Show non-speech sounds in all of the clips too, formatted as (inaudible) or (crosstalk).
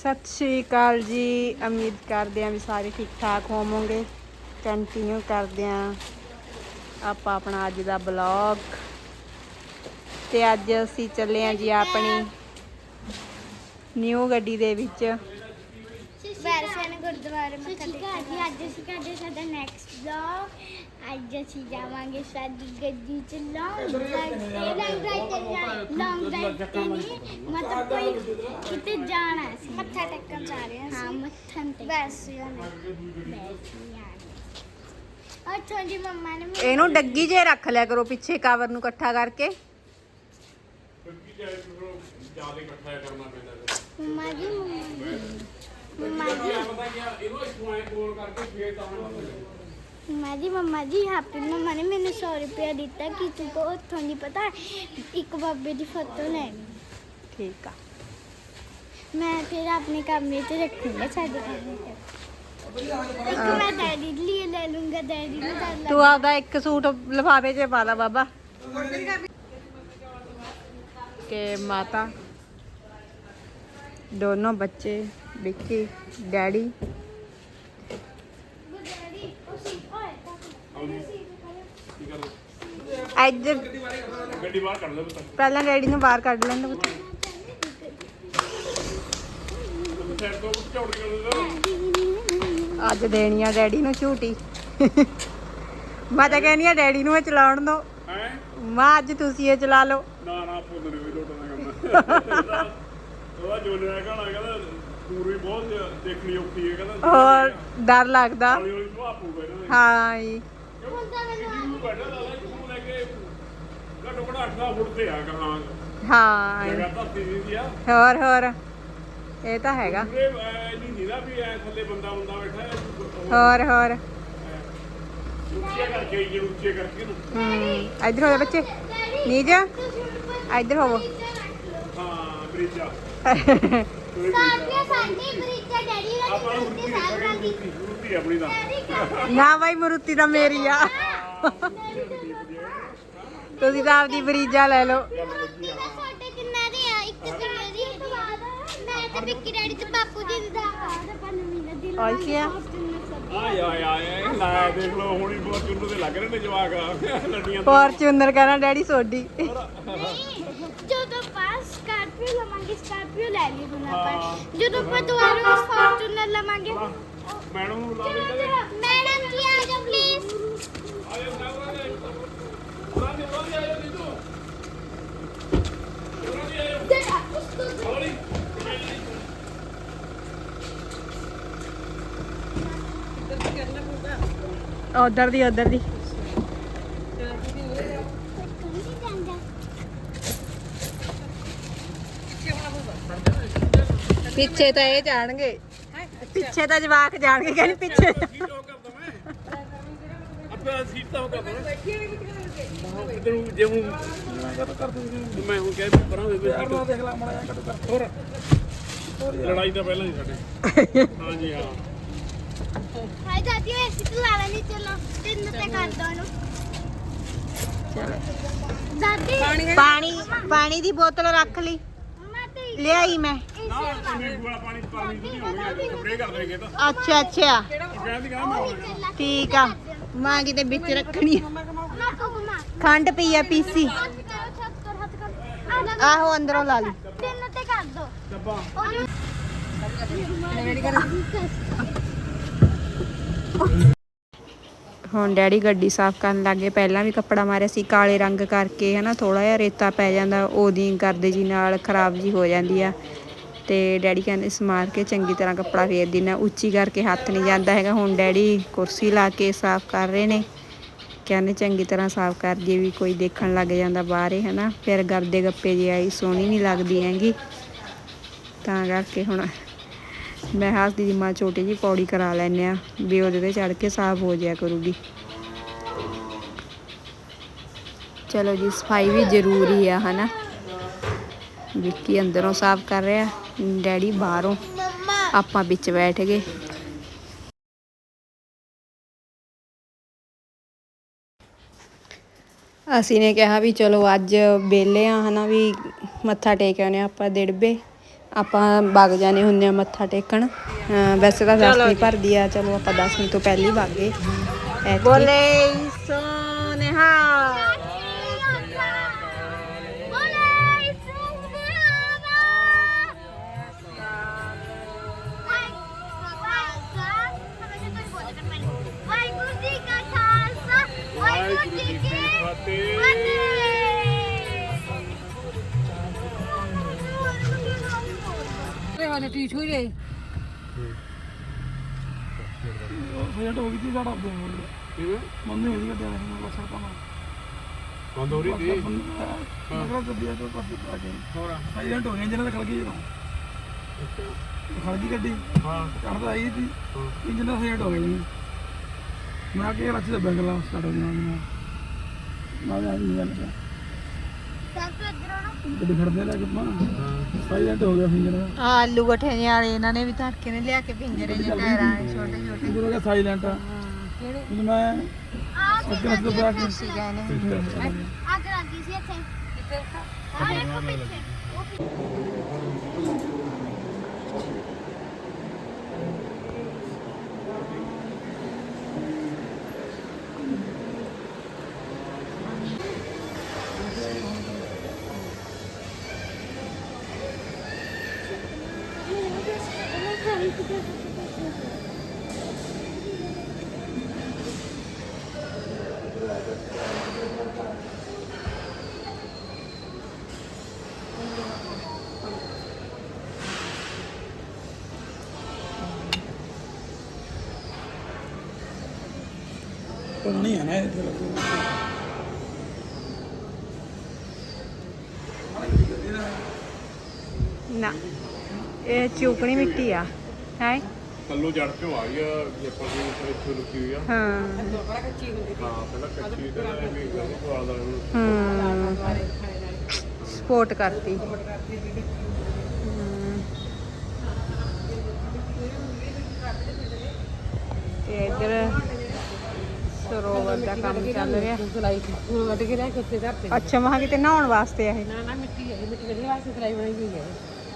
ਸਤਿ ਸ਼੍ਰੀ ਅਕਾਲ ਜੀ। ਉਮੀਦ ਕਰਦੇ ਆਂ ਵੀ ਸਾਰੇ ਠੀਕ ਠਾਕ ਹੋਵੋਗੇ। ਕੰਟੀਨਿਊ ਕਰਦੇ ਆਂ ਆਪਾਂ ਆਪਣਾ ਅੱਜ ਦਾ ਬਲੌਗ ਤੇ ਅੱਜ ਅਸੀਂ ਚੱਲੇ ਆਂ ਜੀ ਆਪਣੀ ਨਿਊ ਗੱਡੀ ਦੇ ਵਿੱਚ। ਵੈਰਸਨ ਗੁਰਦੁਆਰੇ ਮੱਥਾ ਟੇਕਣ ਅੱਜ ਅਸੀਂ ਕਰਦੇ ਸਾਡਾ ਨੈਕਸਟ ਵਲੌਗ ਅੱਜ ਅਸੀਂ ਜਾਵਾਂਗੇ ਸਾਡੀ ਗੱਡੀ ਚ ਲੌਂਗ ਡਰਾਈਵ ਤੇ ਲੌਂਗ ਡਰਾਈਵ ਤੇ ਲੌਂਗ ਡਰਾਈਵ ਤੇ ਨਹੀਂ ਮਤਲਬ ਕੋਈ ਕਿਤੇ ਜਾਣਾ ਹੈ ਅਸੀਂ ਮੱਥਾ ਟੇਕਣ ਜਾ ਰਹੇ ਹਾਂ ਹਾਂ ਮੱਥਾ ਟੇਕਣ ਵੈਰਸਨ ਅੱਛਾ ਜੀ ਮੰਮਾ ਨੇ ਮੈਨੂੰ- ਇਹਨੂੰ ਡੱਗੀ ਜੇ ਰੱਖ ਲਿਆ ਕਰੋ ਪਿੱਛੇ ਕਵਰ ਨੂੰ ਇਕੱਠਾ ਕਰਕੇ। ਜ਼ਿਆਦਾ ਇਕੱਠਾ ਕਰਨਾ ਪੈਂਦਾ ਫਿਰ। ਮੰਮਾ ਜੀ ਮੰਮਾ ਜੀ। ਇਹ ਪਤਾ ਕੀ ਆ, ਇਹਨੂੰ ਇੱਥੋਂ ਐ ਕੋਲ ਕਰਕੇ ਫੇਰ ਤਾਂ ਹੁਣ ਮੰਮਾ ਜੀ ਮੰਮਾ ਜੀ ਹੈਪੀ ਮੰਮਾ ਨੇ ਮੈਨੂੰ 100 ਰੁਪਇਆ ਦਿੱਤਾ ਕਿ ਤੂੰ ਕੋ ਉੱਥੋਂ ਦੀ ਪਤਾ? ਇੱਕ ਬਾਬੇ ਦੀ ਫੋਟੋ ਲੈਣੀ ਠੀਕ ਆ। ਮੈਂ ਫਿਰ ਆਪਣੇ ਕਮਰੇ 'ਚ ਰੱਖੂੰਗਾ ਸਾਡੇ ਕਮਰੇ 'ਚ ਇੱਕ ਮੈਂ ਡੈਡੀ ਲਈ ਲੈ ਲੂੰਗਾ ਡੈਡੀ ਨੂੰ ਲਾ ਤੂੰ ਆਪਦਾ ਇੱਕ ਸੂਟ ਲਿਫਾਫੇ 'ਚ ਪਾ ਲਾ ਬਾਬਾ। ਕੇ ਮਾਤਾ ਦੋਨੋਂ ਬੱਚੇ ਵਿੱਕੀ ਡੈਡੀ ਉਸੇ ਓਏ ਕੀ ਕਰ ਇੱਧਰ ਗੱਡੀ ਬਾਹਰ ਕੱਢ ਲੈ ਪੁੱਤ। ਪਹਿਲਾਂ ਡੈਡੀ ਨੂੰ ਬਾਹਰ ਕੱਢ ਪੁੱਤ। ਸਾਈਡ ਤੋਂ ਝੋੜ ਕੇ ਲੈ ਅੱਜ ਦੇਣੀ ਆ ਡੈਡੀ ਨੂੰ ਝੂਟੀ। ਮੈਂ ਤਾਂ ਕਹਿੰਦੀ ਆ ਡੈਡੀ ਨੂੰ ਇਹ ਚਲਾਉਣ ਦੋ। ਹੈ? ਮਾਂ ਅੱਜ ਤੁਸੀਂ ਇਹ ਚਲਾ ਲਓ। ਨਾ ਨਾ ਫੁੱਲ ਨਹੀਂ ਵੀ ਲੋਟਣਾ ਕੰਮ ਉਹਦਾ ਜੋਲੇ ਦਾ ਕਹਣਾ ਕਹਿੰਦਾ ਦੂਰ ਵੀ ਬਹੁਤ ਦੇਖਣੀ ਔਖੀ ਹੈ ਕਹਿੰਦਾ ਹੋਰ ਡਰ ਲੱਗਦਾ। ਹੌਲੀ ਹੌਲੀ ਦਾ। ਹਾਂ ਜੀ। ਹੁਣ ਤਾਂ ਮੈਨੂੰ ਤੂੰ ਬੈਠਾ ਲਾ ਤੂੰ ਲੈ ਕੇ ਘੱਟੋ ਘੱਟ 8 ਫੁੱਟ ਤੇ ਆ ਕਹਾਂ ਹਾਂ ਜੀ। ਜਗ੍ਹਾ ਧਰਤੀ ਦੀ ਦੀ ਆ ਹੋਰ ਹੋਰ। ਇਹ ਤਾਂ ਹੈਗਾ। ਪੂਰੇ ਨਹੀਂ ਨੀਦਾ ਵੀ ਐ ਥੱਲੇ ਬੰਦਾ ਬੰਦਾ ਬੈਠਾ ਹੈ ਹੋਰ ਹੋਰ। ਉੱਚੇ ਕਰਕੇ ਜੇ ਉੱਚੇ ਕਰਕੇ ਨਾ ਹੂੰ ਇੱਧਰ ਹੋ ਜਾ ਬੱਚੇ। ਨੀਜ ਇੱਧਰ ਹੋਵੋ। ਹਾਂ ਬ੍ਰਿਜ (laughs) ਸਾਡੀਆਂ ਸਾਡੀ ਬਰੀਚਾ ਡੈਡੀ ਦਾ ਆਪਾਂ ਨੂੰ ਤੇ ਦਾ ਦੀ ਆਪਣੀ ਦਾ ਬਾਈ ਮਰੂਤੀ ਤਾਂ ਮੇਰੀ ਆ। ਤੁਸੀਂ ਤਾਂ ਆਪਦੀ ਬਰੀਜਾ ਲੈ ਲਓ। ਸਾਡੇ ਕਿੰਨਾ ਦੇ ਆ ਇੱਕ ਕਿੰਨੇ ਦੀ ਮੈਂ ਤੇ ਵਿੱਕੀ ਡੈਡੀ ਤੇ ਬਾਪੂ ਜੀ ਦਾ। ਆਪਾਂ ਮਿਲ ਦਿਲ ਅੱਛਾ ਆਏ ਆਏ ਆਏ ਲੈ ਦੇਖ ਲਓ ਹੁਣੀ ਬਹੁਤ ਚੁੰਨੂ ਦੇ ਲੱਗ ਰਹੇ ਨੇ ਜਵਾਕ। ਲੱਡੀਆਂ ਤੋਂ। ਫੋਰਚੂਨਰ ਕਹਿੰਦਾ ਡੈਡੀ ਸੋਡੀ ਸਕਾਰਪੀਓ ਲਵਾਂਗੇ ਸਕਾਰਪੀਓ ਲੈ ਲਈ ਹੁਣ ਆਪਾਂ। ਜਦੋਂ ਆਪਾਂ ਦੁਬਾਰਾ ਫੋਰਚੂਨਰ ਲਵਾਂਗੇ। ਮੈਡਮ ਨੂੰ ਲਾ ਦੇ ਮੈਡਮ ਜੀ ਆ ਜਾਓ ਪਲੀਜ਼ ਆਏ ਸਾਹਮਣੇ ਆਏ ਉਰਾਂ ਦੀ ਉਰਾਂ ਦੀ ਆਇਓ ਨੀਤੂ ਉਰਾਂ ਦੀ ਆਇਓ ਹੌਲੀ ਉਧਰ ਦੀ ਉਧਰ ਦੀ। ਪਿੱਛੇ ਤਾਂ ਇਹ ਜਾਣਗੇ। ਪਿੱਛੇ ਤਾਂ ਜਵਾਕ ਜਾਣਗੇ ਕਹਿੰਦੇ ਪਿੱਛੇ। ਸੀਟ ਉਹ ਕਰ ਦਵਾਂ ਆਪੇ ਸੀਟ ਤਾਂ ਉਹ ਕਰ ਦਵਾਂ ਇਧਰ ਨੂੰ ਜੇ ਹੁਣ ਮੈਂ ਕਰ ਕਰ ਦੂੰ ਮੈਂ ਹੁਣ ਕਹਿ ਵੀ ਪਰਾਂ ਹੋਵੇ ਸੀਟ। ਦੇਖ ਲੈ ਮੜਾ ਜਾ ਕਰ। ਹੋਰ। ਲੜਾਈ ਤਾਂ ਪਹਿਲਾਂ ਹੀ ਸਾਡੇ। (laughs) ਹਾਂਜੀ ਹਾਂ। ਹਾਏ ਦਾਦੀ ਓਏ ਅਸੀਂ ਲਾ ਲੈਣੀ ਚਲੋ ਤਿੰਨ ਤੇ ਕਰ ਦੋ ਇਹਨੂੰ ਦਾਦੀ। ਪਾਣੀ ਪਾਣੀ ਦੀ ਬੋਤਲ ਰੱਖ ਲਈ। ਲਿਆਈ ਮੈਂ। ਨਾ ਸਵੀਮਿੰਗ ਵਾਲਾ ਪਾਣੀ ਪਾਣੀ ਨਹੀਂ ਹੋ ਗਿਆ ਸਪਰੇਅ ਕਰ ਦੇਗੇ ਤਾਂ ਅੱਛਾ ਅੱਛਾ। ਕਹਿੰਦੀ ਕਹਿੰਦਾ ਮੈਂ ਆਉਣਾ ਠੀਕ ਆ। ਮਾਂ ਕਿਤੇ ਵਿੱਚ ਰੱਖਣੀ ਆ। ਮੈਂ ਉਹ ਘੁਮਾ ਖੰਡ ਪਈ ਆ ਪੀਸੀ। ਆਹੋ, ਅੰਦਰੋਂ ਲਾ ਲਈ। ਤਿੰਨ ਤੇ ਕਰ ਦੋ ਡੱਬਾ ਉਹਨੂੰ ਹੁਣ ਡੈਡੀ ਗੱਡੀ ਸਾਫ਼ ਕਰਨ ਲੱਗੇ। ਪਹਿਲਾਂ ਵੀ ਕੱਪੜਾ ਮਾਰਿਆ ਸੀ ਕਾਲੇ ਰੰਗ ਕਰਕੇ, ਹਨਾ ਥੋੜਾ ਜਿਹਾ ਰੇਤਾ ਪੈ ਜਾਂਦਾ, ਉਹਦੀ ਕਰਦੇ ਜੀ ਨਾਲ ਖਰਾਬ ਜੀ ਹੋ ਜਾਂਦੀ ਆ। ਤੇ ਡੈਡੀ ਕਹਿੰਦੇ ਸਮਾਰ ਕੇ ਚੰਗੀ ਤਰ੍ਹਾਂ ਕੱਪੜਾ ਫੇਰ ਦੇਣਾ ਉੱਚੀ ਕਰਕੇ ਹੱਥ ਨਹੀਂ ਜਾਂਦਾ ਹੈਗਾ। ਹੁਣ ਡੈਡੀ ਕੁਰਸੀ ਲਾ ਕੇ ਸਾਫ਼ ਕਰ ਰਹੇ ਨੇ। ਕਹਿੰਦੇ ਚੰਗੀ ਤਰ੍ਹਾਂ ਸਾਫ਼ ਕਰ ਜੇ ਵੀ ਕੋਈ ਦੇਖਣ ਲੱਗ ਜਾਂਦਾ ਬਾਹਰ ਹੈ ਨਾ ਫਿਰ ਗਰਦੇ ਗੱਪੇ ਜੇ ਆਈ, ਸੋਹਣੀ ਨਹੀਂ ਲੱਗਦੀ ਹੈਗੀ। ਤਾਂ ਕਰਕੇ ਹੁਣ ਮੈਂ ਹੱਸਦੀ ਦੀ ਮਾਂ ਛੋਟੀ ਜੀ ਪੌੜੀ ਕਰਾ ਲੈਨੇ ਆ ਵੀ ਉਹਦੇ ਤੇ ਚੜ ਕੇ ਸਾਫ਼ ਹੋ ਜਾਇਆ ਕਰੂਗੀ। ਚਲੋ ਜੀ, ਸਫ਼ਾਈ ਵੀ ਜ਼ਰੂਰੀ ਆ, ਹਨਾ। ਵਿੱਕੀ ਅੰਦਰੋਂ ਸਾਫ਼ ਕਰ ਰਿਹਾ। ਡੈਡੀ ਬਾਹਰੋਂ ਆਪਾਂ ਵਿੱਚ ਬੈਠ ਗਏ। ਅਸੀਂ ਨੇ ਕਿਹਾ ਵੀ ਚਲੋ ਅੱਜ ਵਿਹਲੇ ਆ ਹਨਾ ਵੀ ਮੱਥਾ ਟੇਕ ਆਉਂਦੇ ਹਾਂ ਆਪਾਂ ਦਿੜਬੇ ਆਪਾਂ ਵਗ ਜਾਣੇ ਹੁੰਦੇ ਆ ਮੱਥਾ ਟੇਕਣ। ਵੈਸੇ ਤਾਂ ਦਸਵੀਂ ਭਰਦੀ ਆ ਚਲੋ ਆਪਾਂ ਦਸਵੀਂ ਤੋਂ ਪਹਿਲਾਂ ਵਗ ਗਏ। ਬੋਲੇ ਵਾਹਿਗੁਰੂ ਫਤਿਹ ਫੇਟ ਹੋ ਗਈ ਸੀ ਸਾਡਾ ਬੋਲ ਕਿਵੇਂ? ਮੰਮੀ ਇਹਦੀ ਗੱਡੀ ਆਣੀ ਮੈਂ ਬਸਾ ਕਮਾ ਬੰਦ ਹੋ ਰਹੀ ਸੀ? ਮੈਂ ਕਿਹਾ ਗੱਡੀ ਆ ਕੇ ਪਾਸੇ ਪਾ ਕੇ ਹੋਰ ਸਾਈਲੈਂਟ ਹੋ ਗਿਆ ਇੰਜਨ ਤਾਂ ਖੜ ਗਈ ਜਦੋਂ। ਖੜ ਗਈ ਗੱਡੀ। ਹਾਂ। ਚੜਦਾ ਆਈ ਸੀ। ਇੰਜਨ ਦਾ ਸਾਈਲੈਂਟ ਹੋ ਗਿਆ ਰੱਖ ਦੇ ਬੈਂਗਲਾ ਸਟਾਰਟ ਹੋ ਗਿਆ ਮੈਂ ਮੈਂ ਨਹੀਂ ਗੱਲ ਕਰ ਗੱਡੀ ਖੜਦੇ ਲੈ ਕੇ ਪਾ ਸਾਈਲੈਂਟ ਹੋ ਗਿਆ ਦਾ ਆਹ ਆਲੂ ਗਠੇ ਵਾਲੇ ਇਹਨਾਂ ਨੇ ਵੀ ਧਰਕੇ ਨੇ ਲਿਆ ਕੇ ਪਿੰਜਰੇ ਜਿਹੇ ਟਾਇਰਾਂ ਦੇ ਛੋਟੇ ਛੋਟੇ। ਉਹ ਕਹਿੰਦਾ ਸਾਈਲੈਂਟ ਆ ਜਦੋਂ ਮੈਂ ਅੱਗੇ ਕੇ ਬੈਠ ਕੇ ਸੀਗਾ ਇਹਨੇ ਅੱਗ ਲੱਗੀ ਸੀ ਇੱਥੇ। ਕਿੱਥੇ? ਆ ਦੇਖੋ ਪਿੱਛੇ। ਪਾਣੀ ਹੈ ਨਾ ਇੱਥੇ ਲੱਗਾ ਨਾ ਇਹ ਚੂਕਣੀ ਮਿੱਟੀ ਆ ਹੈ? ਕੱਲੂ ਜੜ ਚੋਂ ਆ ਗਿਆ ਜੇ ਆਪਾਂ ਨੂੰ ਇੱਥੇ ਰੁਕੀ ਹੋਈ ਆ। ਹਾਂ। ਹਾਂ ਪਹਿਲਾਂ ਕੱਚੀ ਤੇ ਐਵੇਂ ਗਰਮ ਪਵਾ ਦਾ ਉਹਨੂੰ ਹਮ ਸਪੋਰਟ ਕਰਤੀ। ਤੇ ਇੱਧਰ ਸਰੋਵਰ ਦਾ ਕੰਮ ਚੱਲ ਰਿਹਾ। ਸਲਾਈ ਹੁਣ ਵੱਢ ਕੇ ਲੈ ਕੇ ਉੱਤੇ ਧਰਤੇ ਅੱਛਾ ਮਹਾ ਕਿਤੇ ਨਹਾਉਣ ਵਾਸਤੇ ਆ ਇਹ। ਨਾ ਨਾ ਮਿੱਟੀ ਹੈ ਮਿੱਟੀ ਕੱਢਣ ਵਾਸਤੇ ਸਲਾਈ ਬਣਾਈ ਹੋਈ ਹੈ।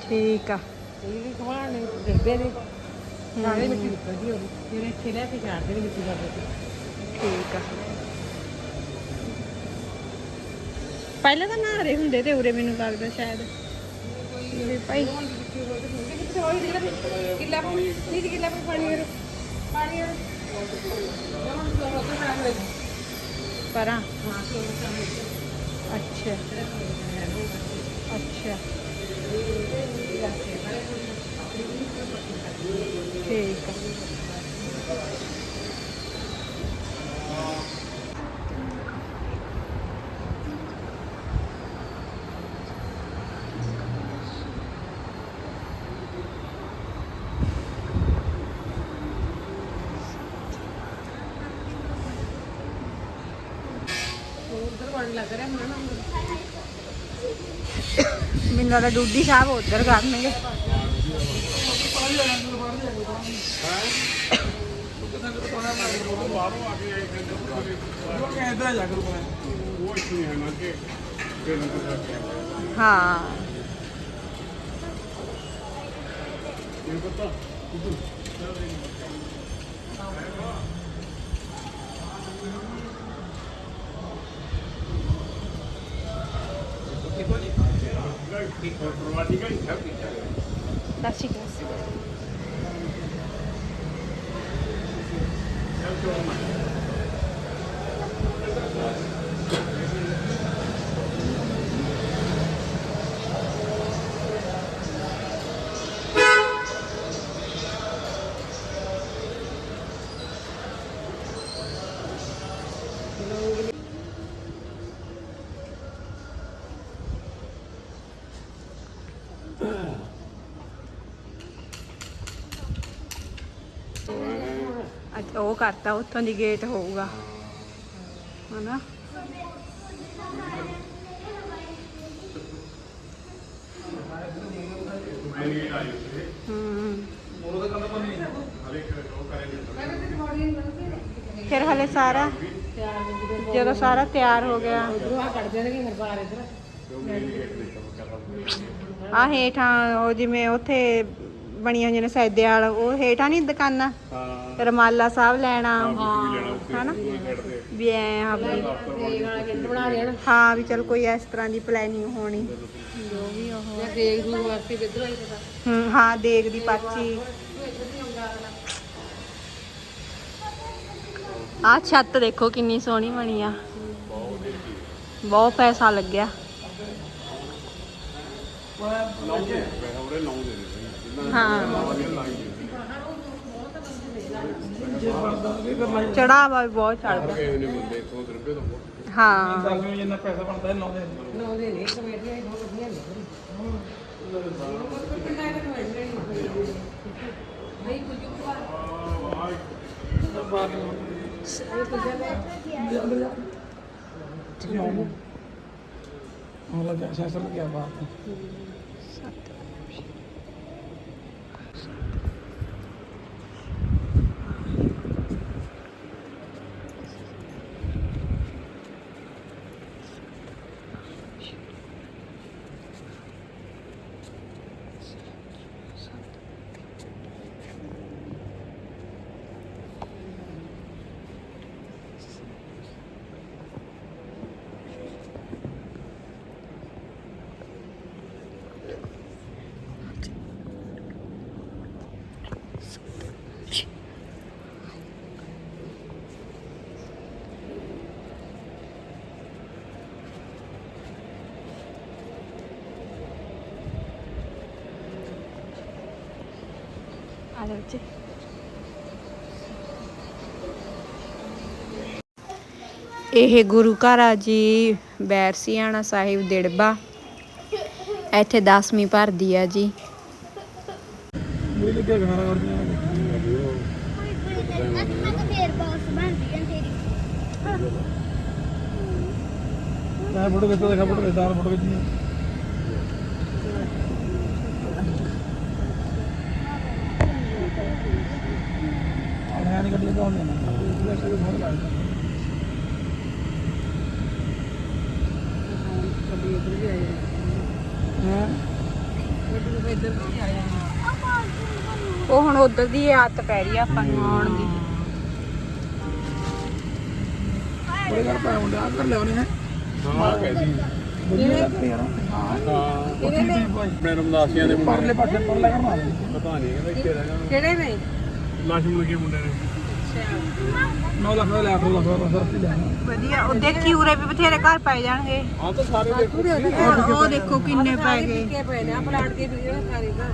ਠੀਕ ਆ। ਇਹ ਵੀ ਕਮਾਣ ਨੇ ਡੱਬੇ ਦੇ ਨਾਲੇ ਮਿੱਟੀ ਨਿਕਲਦੀ ਹੋਣੀ ਫਿਰ ਇੱਥੇ ਲੈ ਕੇ ਛੱਡਦੇ ਨੇ ਮਿੱਟੀ ਦਾ ਠੀਕ ਆ। ਪਹਿਲਾਂ ਤਾਂ ਨਹਾ ਰਹੇ ਹੁੰਦੇ ਤੇ ਉਰੇ ਮੈਨੂੰ ਲੱਗਦਾ ਸ਼ਾਇਦ। ਮੇਰੇ ਭਾਈ ਕਿੱਲਾ ਪਾਣੀ ਨਹੀਂ ਕਿੱਲਾ ਪਾਣੀ ਪਾਣੀ ਪਰਾਂ? ਅੱਛਾ। ਅੱਛਾ। ਠੀਕ ਆ। ਉਧਰ ਪਾਣੀ ਲੱਗ ਰਿਹਾ ਹੁਣ ਮੈਨੂੰ ਲੱਗਦਾ ਡੂਡੀ ਸਾਹਿਬ ਉਧਰ ਕਰਨਗੇ। ਹਾਂ। ਇਹ ਪਤਾ ਕਾ ਉਹ ਕਰਤਾ, ਉੱਥੋਂ ਦੀ ਗੇਟ ਹੋਊਗਾ। ਹਨਾ? ਫਿਰ ਹਲੇ ਸਾਰਾ? ਜਦੋਂ ਸਾਰਾ ਤਿਆਰ ਹੋ ਗਿਆ। ਉਧਰੋਂ ਆ ਹੇਠਾਂ, ਉਹ ਜਿਵੇਂ ਉੱਥੇ ਬਣੀਆਂ ਹੋਈਆਂ ਨੇ ਸੈਦੇ ਵਾਲ ਉਹ ਹੇਠਾਂ ਨਹੀਂ ਦੁਕਾਨਾਂ? ਹਾਂ। ਰਮਾਲਾ ਸਾਹਿਬ ਲੈਣਾ। ਹਨਾ? ਵੀ ਐ ਹਾਂ ਵੀ ਲਿਆ ਨਾ? ਹਾਂ ਵੀ ਚਲ ਕੋਈ ਇਸ ਤਰ੍ਹਾਂ ਦੀ ਪਲੈਨਿੰਗ ਹੋਣੀ। ਜੋ ਵੀ ਉਹ। ਜਾਂ ਦੇਗ ਦੂਰ ਵਾਸਤੇ ਕਿੱਧਰ ਆਈ ਪਤਾ ਹੂੰ ਹਾਂ ਦੇਖ ਦੀ ਪਾਚੀ ਆ ਛੱਤ ਦੇਖੋ ਕਿੰਨੀ ਸੋਹਣੀ ਬਣੀ ਆ। ਬਹੁਤ ਪੈਸਾ ਲੱਗਿਆ। ਲਾਉਂਦੇ ਨੇ ਪੈਸਾ ਉਹਦੇ ਲਾਉਂਦੇ ਨੇ। ਜਿੰਨਾ ਹਾਂ ਲਾਉਂਦੇ ਲਾਈ ਜੇ ਵਰਦਾ ਵੀ ਕਰ ਲਾਈ ਚੜਾਵਾ ਵੀ ਬਹੁਤ ਚੜਦਾ ਕਿਸੇ ਨੇ ਬੰਦੇ 100 ਰੁਪਏ ਦਾ ਹਾਂ ਦੱਸ ਵੀ ਜਿੰਨਾ ਪੈਸਾ ਬਣਦਾ ਹੈ। ਲਾਉਂਦੇ ਨੇ। ਲਾਉਂਦੇ ਨੇ ਕਮੇਟੀਆਂ ਬਹੁਤ ਵਧੀਆ ਨੇ ਨਹੀਂ ਕੁਝ ਬਾਹਰ। ਨੂੰ ਹਾਂ ਬੱਚੇ ਇਹ ਗੁਰੂ ਘਰ ਆ ਜੀ ਬੈਰਸੀਆਣਾ ਸਾਹਿਬ ਦਿੜਬਾ। ਇੱਥੇ 10ਵੀਂ ਭਰਦੀ ਆ ਜੀ। ਮੈਂ ਫੋਟੋ ਕਿੱਥੇ ਦੇਖਾ ਫੋਟੋ ਦਾਰ ਫੋਟੋ ਖਿੱਚੀ ਆਹ ਨਹੀਂ ਗੱਡੀ ਲਗਾਉਂਦੇ ਨੇ ਇਹ ਸਾਰੇ ਬਹੁਤ ਲੱਗਦਾ ਕਦੀ ਇੱਧਰ ਵੀ ਆਏ ਹਾਂ ਕਦੀ ਇੱਧਰ ਵੀ ਆਏ ਉਹ ਹੁਣ ਉਧਰ ਦੀ ਆਦਤ ਪੈ ਰਹੀ ਆ ਆਪਾਂ ਨੂੰ ਆਉਣ ਦੀ। ਬੜੇ ਘਰ ਪਾਇਆ ਮੁੰਡੇ ਆ ਕਰ ਲਿਆਉਣੇ ਹੈ। ਹਾਂ ਕੈਸੀ ਵਧੀਆ ਲੱਗ ਰਿਹਾ ਹਾਂ। ਹਾਂ। ਕਿਹੜੇ ਨੇ? ਆਪਣੇ ਰਮਦਾਸੀਆਂ ਦੇ ਮੁੰਡੇ ਪਰਲੇ ਪਾਸੇ ਪਰਲੇ ਘਰ ਮਾਰ ਪਤਾ ਨਹੀਂ ਇੱਥੇ ਰਹਿਣਾ। ਕਿਹੜੇ ਨੇ? ਲਾਸ਼ਮਣ ਕੇ ਮੁੰਡੇ ਨੇ। 9 ਲੱਖ ਦਾ ਲੈ 8 ਲੱਖ ਦਾ ਸਰਤੀ ਲੈ ਵਧੀਆ ਉਹ ਦੇਖੀ ਉਰੇ ਵੀ ਬਥੇਰੇ ਘਰ ਪੈ ਜਾਣਗੇ। ਆ ਤਾਂ ਸਾਰੇ ਦੇਖੋ। ਉਹ ਦੇਖੋ ਕਿੰਨੇ ਪੈ ਗਏ। ਪਏ ਨੇ ਆ ਪਲਾਟ ਕੇ ਵੀਡੀਓ ਸਾਰੇ ਦਾ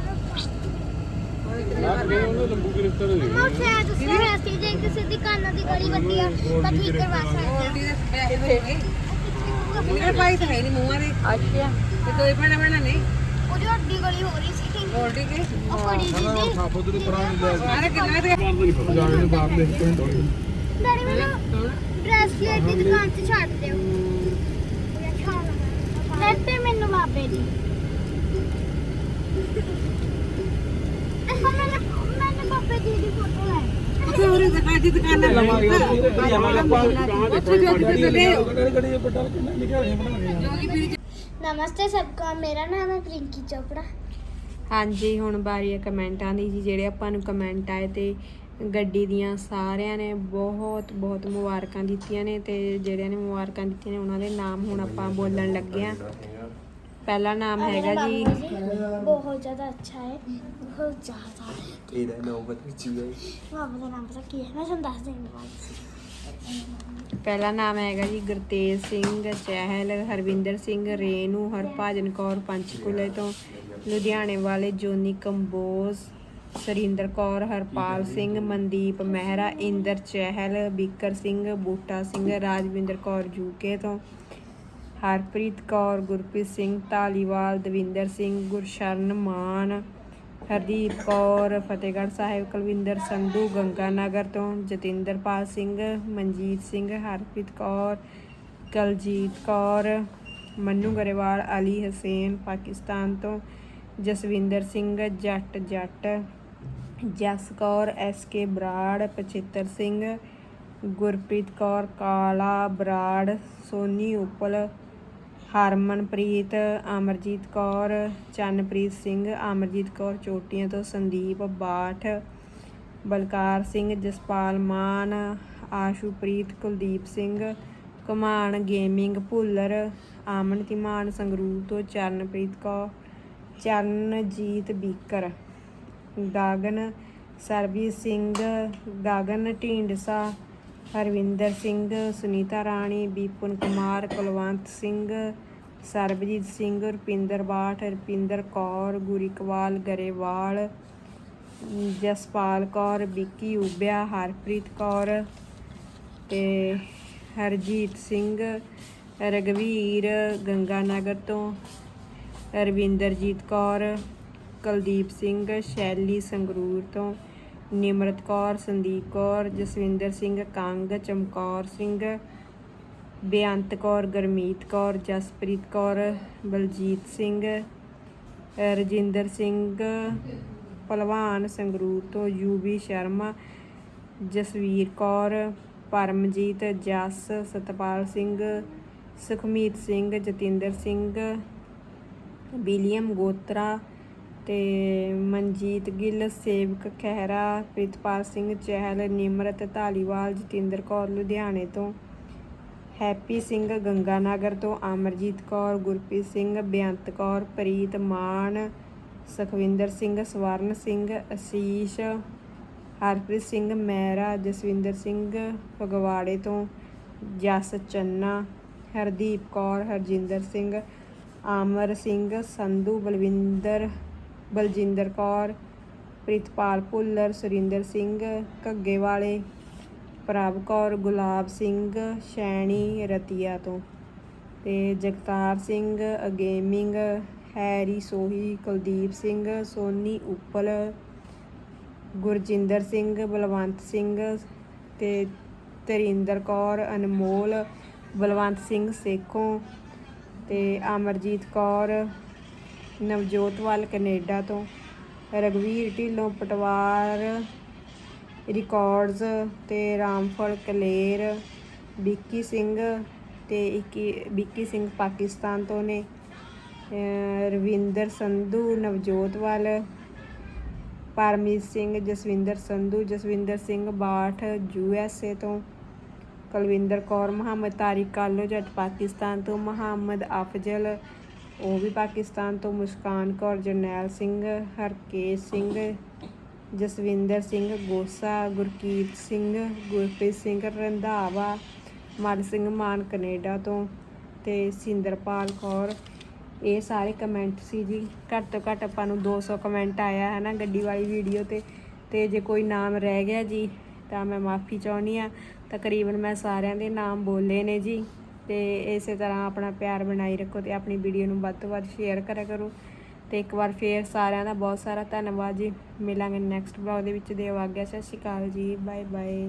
ਆ ਕਿਹਨੇ ਤਾਂ ਹੈ ਨਹੀਂ ਮੂੰਹਾਂ ਦੇ ਅੱਛਾ ਤੇ ਦੋਏ ਭੈਣਾਂ ਭੈਣਾਂ ਨੇ ਉਹਦੀ ਵੱਡੀ ਗਲੀ ਹੋ ਰਹੀ ਸੀ ਗੋਲਡੀ ਕੇ ਉਹ ਫੜੀ ਜੀ ਦੀ ਸਾਫੋ ਤੇ ਪਰਾਂ ਲੈ ਸਾਰੇ ਕਿੰਨਾ ਦੇ ਜਾ ਕੇ ਬਾਹਰ ਲੈ ਡੈਡੀ ਮੈਨੂੰ ਬ੍ਰੈਸਲੇਟ ਦੀ ਦੁਕਾਨ 'ਚ ਛੱਡ ਦਿਓ ਲੈਤੇ ਮੈਨੂੰ ਬਾਬੇ ਦੀ ਇਹ ਮੈਨੂੰ ਮੈਨੂੰ ਬਾਬੇ ਦੀ ਦੀ ਫੋਟੋ ਲੈ ਉੱਥੇ ਉਹਦੇ ਦੁਕਾਨ ਦੀ ਦੁਕਾਨ ਨਾਲ ਉੱਥੇ ਵੀ ਅੱਜ ਗੱਡੀ ਚੱਲੇ ਗੱਡੀ ਗੱਡੀ ਬੱਟਾ ਮੇਰਾ ਨਾਮ ਹੈ ਪ੍ਰਿੰਕੀ ਚੋਪੜਾ। ਹਾਂਜੀ, ਹੁਣ ਬਾਰੀ ਹੈ ਕਮੈਂਟਾਂ ਦੀ ਜੀ, ਜਿਹੜੇ ਆਪਾਂ ਨੂੰ ਕਮੈਂਟ ਆਏ ਤੇ ਗੱਡੀ ਦੀਆਂ ਸਾਰਿਆਂ ਨੇ ਬਹੁਤ ਬਹੁਤ ਮੁਬਾਰਕਾਂ ਦਿੱਤੀਆਂ ਨੇ ਤੇ ਜਿਹੜਿਆਂ ਨੇ ਮੁਬਾਰਕਾਂ ਦਿੱਤੀਆਂ ਨੇ, ਉਹਨਾਂ ਦੇ ਨਾਮ ਹੁਣ ਆਪਾਂ ਬੋਲਣ ਲੱਗੇ ਆ ਪਹਿਲਾ ਨਾਮ ਹੈਗਾ ਜੀ। ਬਹੁਤ ਜ਼ਿਆਦਾ ਅੱਛਾ ਹੈ। ਬਹੁਤ ਜ਼ਿਆਦਾ। ਇਹਦਾ ਨਾਮ ਪਤਾ ਕੀ ਹੈ। ਬਾਬਾ ਦਾ ਨਾਮ ਪਤਾ ਕੀ ਹੈ? ਮੈਂ ਤੁਹਾਨੂੰ ਦੱਸ ਦਿੰਦੀ ਹਾਂ। ਪਹਿਲਾ ਨਾਮ ਹੈਗਾ ਜੀ ਗੁਰਤੇਜ ਸਿੰਘ ਚਹਿਲ ਹਰਵਿੰਦਰ ਸਿੰਘ ਰੇਨੂ ਹਰਭਜਨ ਕੌਰ ਪੰਚਕੂਲੇ ਤੋਂ ਲੁਧਿਆਣੇ ਵਾਲੇ ਜੋਨੀ ਕੰਬੋਜ ਸਰਿੰਦਰ ਕੌਰ ਹਰਪਾਲ ਸਿੰਘ ਮਨਦੀਪ ਮਹਿਰਾ ਇੰਦਰ ਚਹਿਲ ਬੀਕਰ ਸਿੰਘ ਬੂਟਾ ਸਿੰਘ ਰਾਜਵਿੰਦਰ ਕੌਰ ਜੂਕੇ ਤੋਂ ਹਰਪ੍ਰੀਤ ਕੌਰ, ਗੁਰਪ੍ਰੀਤ ਸਿੰਘ ਧਾਲੀਵਾਲ, ਦਵਿੰਦਰ ਸਿੰਘ, ਗੁਰਸ਼ਰਨ ਮਾਨ, ਹਰਦੀਪ ਕੌਰ, ਫਤਿਹਗੜ੍ਹ ਸਾਹਿਬ, ਕੁਲਵਿੰਦਰ ਸੰਧੂ, ਗੰਗਾਨਗਰ ਤੋਂ ਜਤਿੰਦਰਪਾਲ ਸਿੰਘ, ਮਨਜੀਤ ਸਿੰਘ, ਹਰਪ੍ਰੀਤ ਕੌਰ, ਕਲਜੀਤ ਕੌਰ, ਮੰਨੂ ਗਰੇਵਾਲ, ਅਲੀ ਹਸੈਨ, ਪਾਕਿਸਤਾਨ ਤੋਂ ਜਸਵਿੰਦਰ ਸਿੰਘ, ਜੱਟ ਜੱਟ, ਜਸ ਕੌਰ, ਐਸ ਕੇ ਬਰਾੜ, ਪਚਿੱਤਰ ਸਿੰਘ, ਗੁਰਪ੍ਰੀਤ ਕੌਰ, ਕਾਲਾ ਬਰਾੜ, ਸੋਨੀ ਉਪਲ ਹਰਮਨਪ੍ਰੀਤ, ਅਮਰਜੀਤ ਕੌਰ, ਚੰਨਪ੍ਰੀਤ ਸਿੰਘ, ਅਮਰਜੀਤ ਕੌਰ ਚੋਟੀਆਂ ਤੋਂ ਸੰਦੀਪ ਬਾਠ, ਬਲਕਾਰ ਸਿੰਘ, ਜਸਪਾਲ ਮਾਨ, ਆਸ਼ੂਪ੍ਰੀਤ, ਕੁਲਦੀਪ ਸਿੰਘ ਕਮਾਨ ਗੇਮਿੰਗ, ਭੁੱਲਰ, ਆਮਨ ਧੀਮਾਨ ਸੰਗਰੂਰ ਤੋਂ ਚਰਨਪ੍ਰੀਤ ਕੌਰ, ਚਰਨਜੀਤ ਬੀਕਰ, ਗਾਗਨ ਸਰਬਜੀਤ ਸਿੰਘ, ਗਗਨ ਢੀਂਡਸਾ ਹਰਵਿੰਦਰ ਸਿੰਘ, ਸੁਨੀਤਾ ਰਾਣੀ ਬੀਪਨ ਕੁਮਾਰ, ਕੁਲਵੰਤ ਸਿੰਘ, ਸਰਬਜੀਤ ਸਿੰਘ, ਰੁਪਿੰਦਰ ਬਾਠ, ਰੁਪਿੰਦਰ ਕੌਰ, ਗੁਰੀਕਵਾਲ ਗਰੇਵਾਲ, ਜਸਪਾਲ ਕੌਰ, ਵਿੱਕੀ ਉਬਿਆ, ਹਰਪ੍ਰੀਤ ਕੌਰ ਤੇ ਹਰਜੀਤ ਸਿੰਘ ਰਗਵੀਰ ਗੰਗਾਨਗਰ ਤੋਂ, ਰਵਿੰਦਰਜੀਤ ਕੌਰ, ਕੁਲਦੀਪ ਸਿੰਘ, ਸ਼ੈਲੀ ਸੰਗਰੂਰ ਤੋਂ। ਨਿਮਰਤ ਕੌਰ, ਸੰਦੀਪ ਕੌਰ, ਜਸਵਿੰਦਰ ਸਿੰਘ, ਕੰਗ, ਚਮਕੌਰ ਸਿੰਘ, ਬੇਅੰਤ ਕੌਰ, ਗਰਮੀਤ ਕੌਰ, ਜਸਪ੍ਰੀਤ ਕੌਰ, ਬਲਜੀਤ ਸਿੰਘ ਰਜਿੰਦਰ ਸਿੰਘ, ਭਲਵਾਨ ਸੰਗਰੂਰ ਤੋਂ ਯੂਵੀ ਸ਼ਰਮਾ, ਜਸਵੀਰ ਕੌਰ, ਪਰਮਜੀਤ, ਜਸ, ਸਤਪਾਲ ਸਿੰਘ, ਸੁਖਮੀਤ ਸਿੰਘ, ਜਤਿੰਦਰ ਸਿੰਘ, ਵਿਲੀਅਮ ਗੋਤਰਾ ਤੇ ਮਨਜੀਤ ਗਿੱਲ, ਸੇਵਕ ਖਹਿਰਾ, ਪ੍ਰਿਤਪਾਲ ਸਿੰਘ ਚਹਿਲ ਨਿਮਰਤ ਧਾਲੀਵਾਲ, ਜਤਿੰਦਰ ਕੌਰ ਲੁਧਿਆਣੇ ਤੋਂ ਹੈਪੀ ਸਿੰਘ ਗੰਗਾਨਗਰ ਤੋਂ ਅਮਰਜੀਤ ਕੌਰ, ਗੁਰਪ੍ਰੀਤ ਸਿੰਘ, ਬੇਅੰਤ ਕੌਰ, ਪ੍ਰੀਤ ਮਾਨ, ਸੁਖਵਿੰਦਰ ਸਿੰਘ, ਸਵਰਨ ਸਿੰਘ, ਅਸੀਸ਼, ਹਰਪ੍ਰੀਤ ਸਿੰਘ ਮਹਿਰਾ, ਜਸਵਿੰਦਰ ਸਿੰਘ ਫਗਵਾੜੇ ਤੋਂ ਜਸ ਚੰਨਾ, ਹਰਦੀਪ ਕੌਰ, ਹਰਜਿੰਦਰ ਸਿੰਘ, ਆਮਰ ਸਿੰਘ, ਸੰਧੂ ਬਲਵਿੰਦਰ ਬਲਜਿੰਦਰ ਕੌਰ, ਪ੍ਰਿਤਪਾਲ ਭੁੱਲਰ, ਸੁਰਿੰਦਰ ਸਿੰਘ ਘੱਗੇ ਵਾਲੇ ਪ੍ਰਭ ਕੌਰ ਗੁਲਾਬ ਸਿੰਘ ਸ਼ੈਣੀ ਰਤੀਆ ਤੋਂ। ਤੇ ਜਗਤਾਰ ਸਿੰਘ ਅਗੇਮਿੰਗ, ਹੈਰੀ ਸੋਹੀ, ਕੁਲਦੀਪ ਸਿੰਘ ਸੋਨੀ ਉਪਲ, ਗੁਰਜਿੰਦਰ ਸਿੰਘ, ਬਲਵੰਤ ਸਿੰਘ ਤੇ ਤਰਿੰਦਰ ਕੌਰ, ਅਨਮੋਲ, ਬਲਵੰਤ ਸਿੰਘ ਸੇਖੋਂ ਤੇ ਅਮਰਜੀਤ ਕੌਰ ਨਵਜੋਤਵਾਲ ਕੈਨੇਡਾ ਤੋਂ ਰਗਵੀਰ ਢਿੱਲੋਂ ਪਟਵਾਰ ਰਿਕਾਰਡਸ ਤੇ ਰਾਮਫਲ ਕਲੇਰ, ਵਿੱਕੀ ਸਿੰਘ ਤੇ ਇੱਕੀ ਵਿੱਕੀ ਸਿੰਘ ਪਾਕਿਸਤਾਨ ਤੋਂ ਨੇ Ravinder Sandhu Navjotwal Parmeet Singh, Jaswinder Sandhu, Jaswinder Singh Bath U S A ਤੋਂ, ਕੁਲਵਿੰਦਰ ਕੌਰ, ਮੁਹੰਮਦ ਤਾਰਿਕ ਕਾਲੋ ਜੱਟ ਪਾਕਿਸਤਾਨ ਤੋਂ, ਮੁਹੰਮਦ ਅਫਜ਼ਲ ਉਹ ਵੀ ਪਾਕਿਸਤਾਨ ਤੋਂ ਮੁਸਕਾਨ ਕੌਰ, ਜਰਨੈਲ ਸਿੰਘ, ਹਰਕੇਸ਼ ਸਿੰਘ, ਜਸਵਿੰਦਰ ਸਿੰਘ, ਗੋਸਾ ਗੁਰਕੀਰਤ ਸਿੰਘ, ਗੁਰਪ੍ਰੀਤ ਸਿੰਘ, ਰੰਧਾਵਾ, ਮਨ ਸਿੰਘ ਮਾਨ ਕੈਨੇਡਾ ਤੋਂ ਤੇ ਸਿੰਦਰਪਾਲ ਕੌਰ। ਇਹ ਸਾਰੇ ਕਮੈਂਟ ਸੀ ਜੀ। ਘੱਟ ਤੋਂ ਘੱਟ ਆਪਾਂ ਨੂੰ 200 ਕਮੈਂਟ ਆਇਆ ਹੈ ਨਾ ਗੱਡੀ ਵਾਲੀ ਵੀਡੀਓ ਤੇ। ਤੇ ਜੇ ਕੋਈ ਨਾਮ ਰਹਿ ਗਿਆ ਜੀ, ਤਾਂ ਮੈਂ ਮਾਫੀ ਚਾਹੁੰਦੀ ਆ ਤਕਰੀਬਨ ਮੈਂ ਸਾਰਿਆਂ ਦੇ ਨਾਮ ਬੋਲੇ ਨੇ ਜੀ। ਤੇ ਇਸੇ ਤਰ੍ਹਾਂ ਆਪਣਾ ਪਿਆਰ ਬਣਾਈ ਰੱਖੋ ਤੇ ਆਪਣੀ ਵੀਡੀਓ ਨੂੰ ਵੱਧ ਤੋਂ ਵੱਧ ਸ਼ੇਅਰ ਕਰਿਆ ਕਰੋ। ਤੇ ਇੱਕ ਵਾਰ ਫੇਰ ਸਾਰਿਆਂ ਦਾ ਬਹੁਤ ਸਾਰਾ ਧੰਨਵਾਦ ਜੀ। ਮਿਲਾਂਗੇ ਨੈਕਸਟ ਬਲੌਗ ਦੇ ਵਿੱਚ। ਦਿਓ ਆਗਿਆ ਸਤਿ ਸ਼੍ਰੀ ਅਕਾਲ ਜੀ। Bye bye